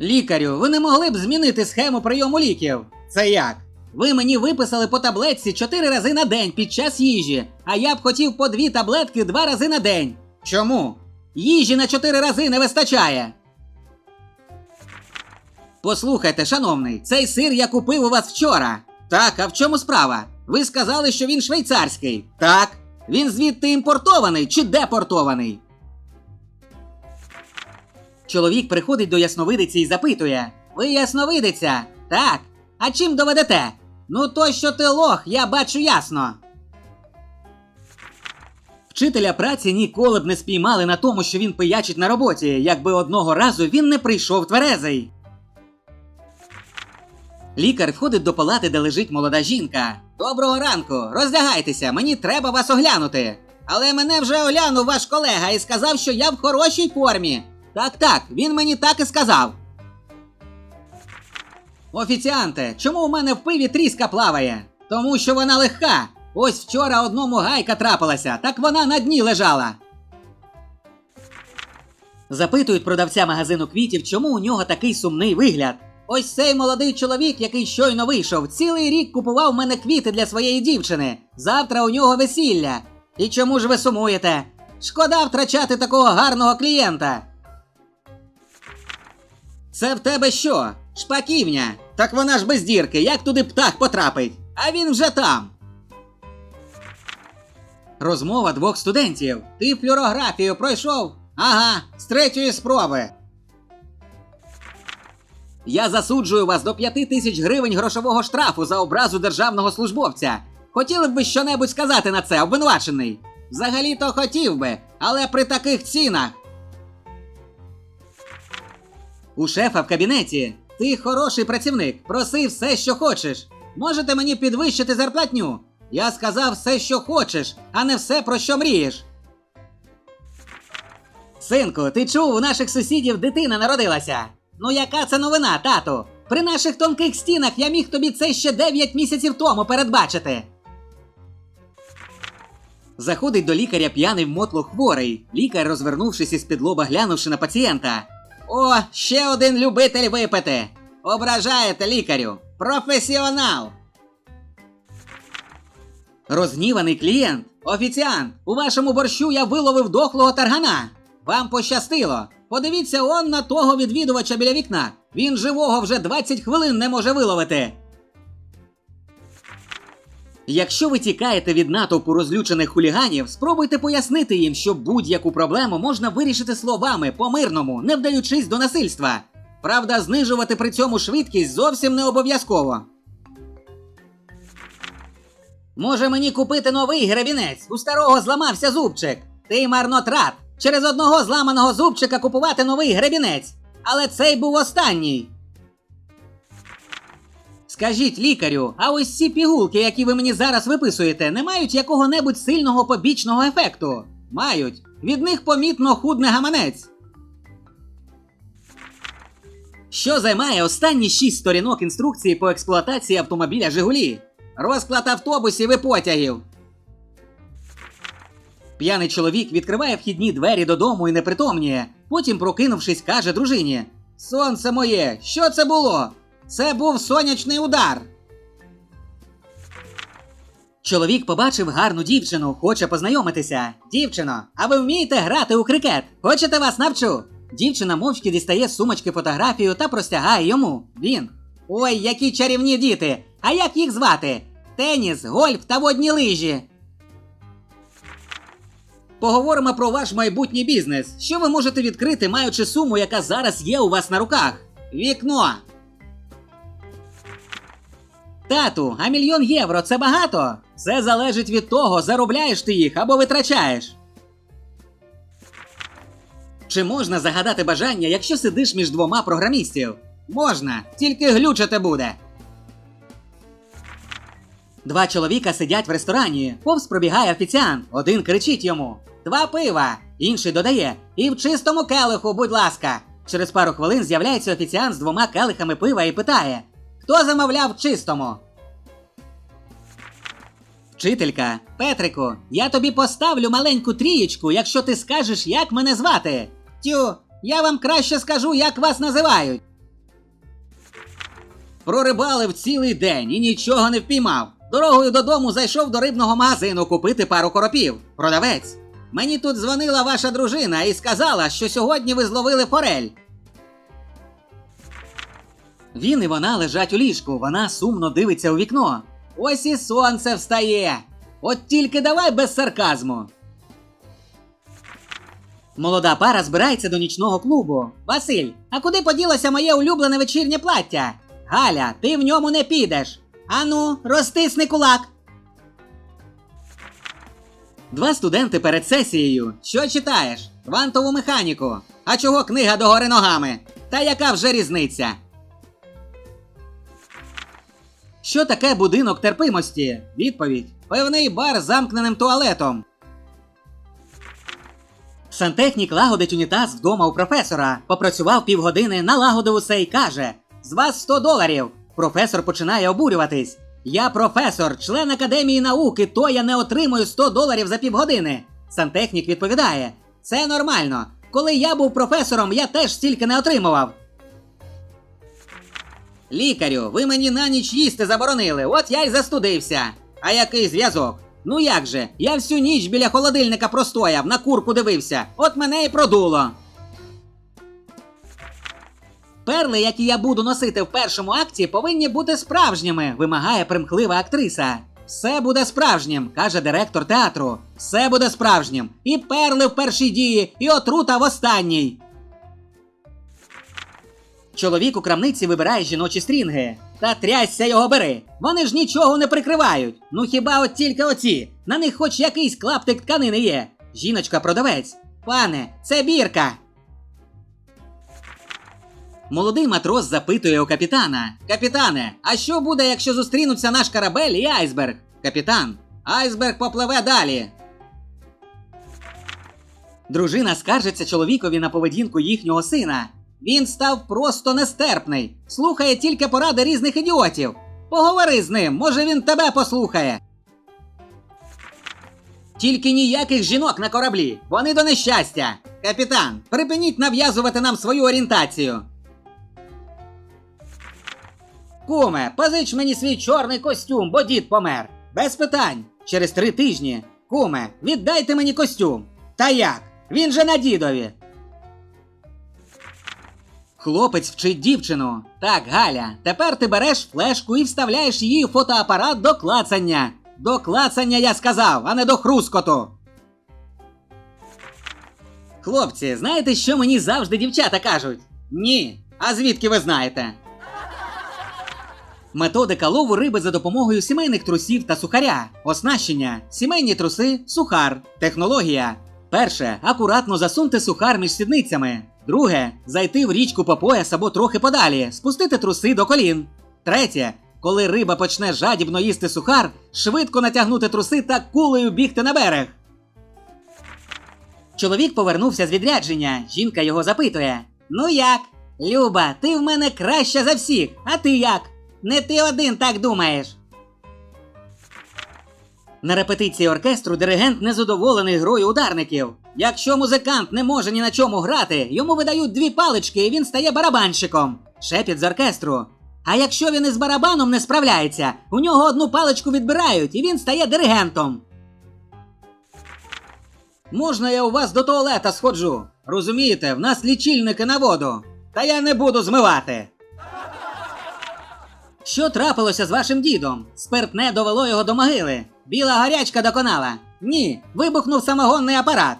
Лікарю, ви не могли б змінити схему прийому ліків? Це як? Ви мені виписали по таблетці 4 рази на день під час їжі, а я б хотів по дві таблетки 2 рази на день. Чому? Їжі на 4 рази не вистачає. Послухайте, шановний, цей сир я купив у вас вчора. Так, а в чому справа? Ви сказали, що він швейцарський. Так. Він звідти імпортований чи депортований? Чоловік приходить до ясновидиці і запитує: Ви ясновидиця? Так. А чим доведете? Ну, то, що ти лох, я бачу ясно. Вчителя праці ніколи б не спіймали на тому, що він пиячить на роботі, якби одного разу він не прийшов тверезий. Лікар входить до палати, де лежить молода жінка. Доброго ранку, роздягайтеся, мені треба вас оглянути. Але мене вже оглянув ваш колега і сказав, що я в хорошій формі. Так, так, він мені так і сказав. Офіціанте, чому у мене в пиві тріска плаває? Тому що вона легка. Ось вчора одному гайка трапилася, так вона на дні лежала. Запитують продавця магазину квітів, чому у нього такий сумний вигляд. Ось цей молодий чоловік, який щойно вийшов, цілий рік купував мене квіти для своєї дівчини. Завтра у нього весілля. І чому ж ви сумуєте? Шкода втрачати такого гарного клієнта. Це в тебе що? Шпаківня? Так вона ж без дірки, як туди птах потрапить? А він вже там. Розмова двох студентів. Ти флюорографію пройшов? Ага, з третьої спроби. Я засуджую вас до п'яти тисяч гривень грошового штрафу за образу державного службовця. Хотіли б ви щонебудь сказати на це, обвинувачений? Взагалі-то хотів би, але при таких цінах. У шефа в кабінеті. Ти хороший працівник, проси все, що хочеш. Можете мені підвищити зарплатню? Я сказав все, що хочеш, а не все, про що мрієш. Синку, ти чув, у наших сусідів дитина народилася. Ну яка це новина, тату? При наших тонких стінах я міг тобі це ще 9 місяців тому передбачити. Заходить до лікаря п'яний в мотло хворий. Лікар, розвернувшись із під лоба, глянувши на пацієнта. О, ще один любитель випити. Ображаєте лікарю. Професіонал. Розгніваний клієнт. Офіціант, у вашому борщу я виловив дохлого таргана. Вам пощастило. Подивіться он на того відвідувача біля вікна. Він живого вже 20 хвилин не може виловити. Якщо ви тікаєте від натовпу розлючених хуліганів, спробуйте пояснити їм, що будь-яку проблему можна вирішити словами по-мирному, не вдаючись до насильства. Правда, знижувати при цьому швидкість зовсім не обов'язково. Може мені купити новий гребінець? У старого зламався зубчик. Ти марнотрат. Через одного зламаного зубчика купувати новий гребінець. Але цей був останній. Скажіть лікарю, а ось ці пігулки, які ви мені зараз виписуєте, не мають якого-небудь сильного побічного ефекту? Мають. Від них помітно худне гаманець. Що займає останні шість сторінок інструкції по експлуатації автомобіля Жигулі? Розклад автобусів і потягів. П'яний чоловік відкриває вхідні двері додому і непритомніє. Потім, прокинувшись, каже дружині: Сонце моє, що це було? Це був сонячний удар. Чоловік побачив гарну дівчину, хоче познайомитися. Дівчино, а ви вмієте грати у крикет? Хочете вас навчу? Дівчина мовчки дістає з сумочки фотографію та простягає йому. Він. Ой, які чарівні діти! А як їх звати? Теніс, гольф та водні лижі. Поговоримо про ваш майбутній бізнес. Що ви можете відкрити, маючи суму, яка зараз є у вас на руках? Вікно. Тату, а мільйон євро це багато? Це залежить від того, заробляєш ти їх або витрачаєш. Чи можна загадати бажання, якщо сидиш між двома програмістів? Можна, тільки глючити буде. Два чоловіка сидять в ресторані. Повз пробігає офіціант. Один кричить йому: Два пива. Інший додає: І в чистому келиху, будь ласка. Через пару хвилин з'являється офіціант з двома келихами пива і питає: Хто замовляв чистому? Вчителька, Петрику, я тобі поставлю маленьку трієчку, якщо ти скажеш, як мене звати. Тю, я вам краще скажу, як вас називають. Прорибалив цілий день і нічого не впіймав. Дорогою додому зайшов до рибного магазину купити пару коропів. Продавець. Мені тут дзвонила ваша дружина і сказала, що сьогодні ви зловили форель. Він і вона лежать у ліжку, вона сумно дивиться у вікно. Ось і сонце встає. От тільки давай без сарказму. Молода пара збирається до нічного клубу. Василь, а куди поділося моє улюблене вечірнє плаття? Галя, ти в ньому не підеш. Ану, розтисни кулак. Два студенти перед сесією. Що читаєш? Квантову механіку. А чого книга догори ногами? Та яка вже різниця? Що таке будинок терпимості? Відповідь: певний бар з замкненим туалетом. Сантехнік лагодить унітаз вдома у професора. Попрацював півгодини, налагодив усе і каже: З вас 100 доларів. Професор починає обурюватись. Я професор, член академії науки, то я не отримую 100 доларів за півгодини. Сантехнік відповідає: Це нормально. Коли я був професором, я теж стільки не отримував. Лікарю, ви мені на ніч їсти заборонили, от я й застудився. А який зв'язок? Ну як же? Я всю ніч біля холодильника простояв, на курку дивився, от мене і продуло. Перли, які я буду носити в першому акті, повинні бути справжніми, вимагає примхлива актриса. Все буде справжнім, каже директор театру. Все буде справжнім. І перли в першій дії, і отрута в останній. Чоловік у крамниці вибирає жіночі стрінги. Та трясся його бери. Вони ж нічого не прикривають. Ну хіба от тільки оці. На них хоч якийсь клаптик тканини є. Жіночка продавець. Пане, це бірка. Молодий матрос запитує у капітана: Капітане, а що буде, якщо зустрінуться наш корабель і айсберг? Капітан, айсберг попливе далі. Дружина скаржиться чоловікові на поведінку їхнього сина. Він став просто нестерпний, слухає тільки поради різних ідіотів. Поговори з ним, може він тебе послухає. Тільки ніяких жінок на кораблі, вони до нещастя. Капітан, припиніть нав'язувати нам свою орієнтацію. Куме, позич мені свій чорний костюм, бо дід помер. Без питань. Через три тижні. Куме, віддайте мені костюм. Та як? Він же на дідові. Хлопець вчить дівчину. Так, Галя, тепер ти береш флешку і вставляєш її в фотоапарат до клацання. До клацання я сказав, а не до хрускоту. Хлопці, знаєте, що мені завжди дівчата кажуть? Ні. А звідки ви знаєте? Методика лову риби за допомогою сімейних трусів та сухаря. Оснащення. Сімейні труси, сухар. Технологія. Перше. Акуратно засуньте сухар між сідницями. Друге. Зайти в річку по пояс або трохи подалі. Спустити труси до колін. Третє. Коли риба почне жадібно їсти сухар, швидко натягнути труси та кулею бігти на берег. Чоловік повернувся з відрядження. Жінка його запитує: Ну як? Люба, ти в мене краща за всіх, а ти як? Не ти один так думаєш. На репетиції оркестру диригент незадоволений грою ударників. Якщо музикант не може ні на чому грати, йому видають дві палички і він стає барабанщиком. Шепіт з оркестру. А якщо він із барабаном не справляється, у нього одну паличку відбирають і він стає диригентом. Можна я у вас до туалета сходжу? Розумієте, в нас лічильники на воду. Та я не буду змивати. Що трапилося з вашим дідом? Спиртне довело його до могили. Біла гарячка доконала. Ні, вибухнув самогонний апарат.